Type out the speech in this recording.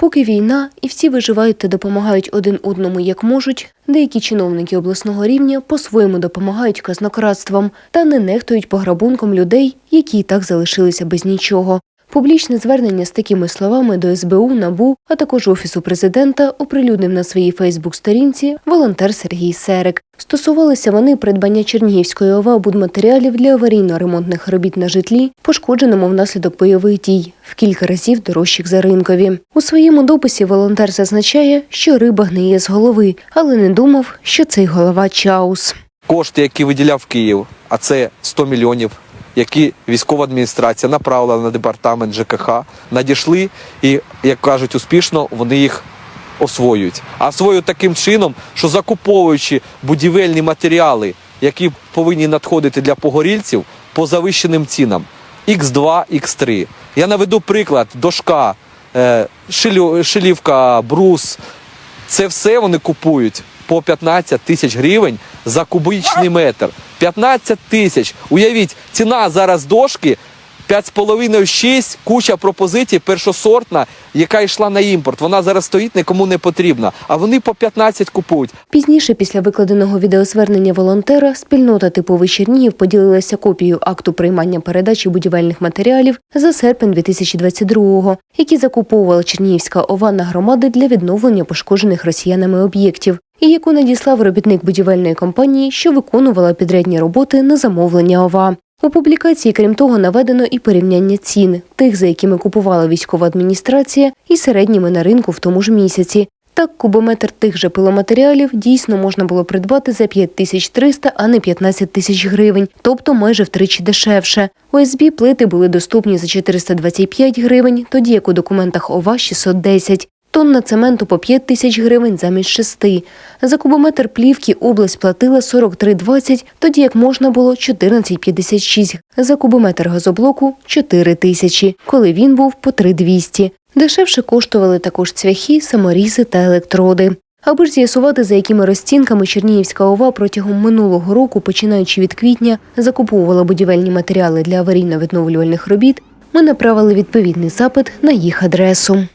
Поки війна і всі виживають та допомагають один одному як можуть, деякі чиновники обласного рівня по-своєму допомагають казнократствам та не нехтують пограбунком людей, які і так залишилися без нічого. Публічне звернення з такими словами до СБУ, НАБУ, а також Офісу президента оприлюднив на своїй Фейсбук-сторінці волонтер Сергій Серик. Стосувалися вони придбання Чернігівської ОВА будматеріалів для аварійно-ремонтних робіт на житлі, пошкодженому внаслідок бойових дій, в кілька разів дорожчих за ринкові. У своєму дописі волонтер зазначає, що риба гниє з голови, але не думав, що цей голова чаус. кошти, які виділяв Київ, а це 100 мільйонів, які військова адміністрація направила на департамент ЖКХ, надійшли і, як кажуть, успішно вони їх освоюють. А освоюють таким чином, що закуповуючи будівельні матеріали, які повинні надходити для погорільців по завищеним цінам Х2, Х3. Я наведу приклад: дошка, е, шилівка, брус, це все вони купують по 15 тисяч гривень за кубічний метр. 15 тисяч. Уявіть, ціна зараз дошки 5,5-6, куча пропозицій першосортна, яка йшла на імпорт. Вона зараз стоїть, нікому не потрібна. А вони по 15 купують. Пізніше, після викладеного відеозвернення волонтера, спільнота типовий Чернігів поділилася копією акту приймання передачі будівельних матеріалів за серпень 2022-го, які закуповувала Чернігівська ОВА на громади для відновлення пошкоджених росіянами об'єктів, і яку надіслав робітник будівельної компанії, що виконувала підрядні роботи на замовлення ОВА. У публікації, крім того, наведено і порівняння цін тих, за якими купувала військова адміністрація, і середніми на ринку в тому ж місяці. Так, кубометр тих же пиломатеріалів дійсно можна було придбати за 5300, а не 15 тисяч гривень, тобто майже втричі дешевше. ОСБ плити були доступні за 425 гривень, тоді як у документах ОВА 610. Тонна цементу по 5 тисяч гривень замість 6. За кубометр плівки область платила 43,20, тоді як можна було 14,56. За кубометр газоблоку 4 тисячі, коли він був по 3,200. Дешевше коштували також цвяхи, саморізи та електроди. Аби ж з'ясувати, за якими розцінками Чернігівська ОВА протягом минулого року, починаючи від квітня, закуповувала будівельні матеріали для аварійно-відновлювальних робіт, ми направили відповідний запит на їх адресу.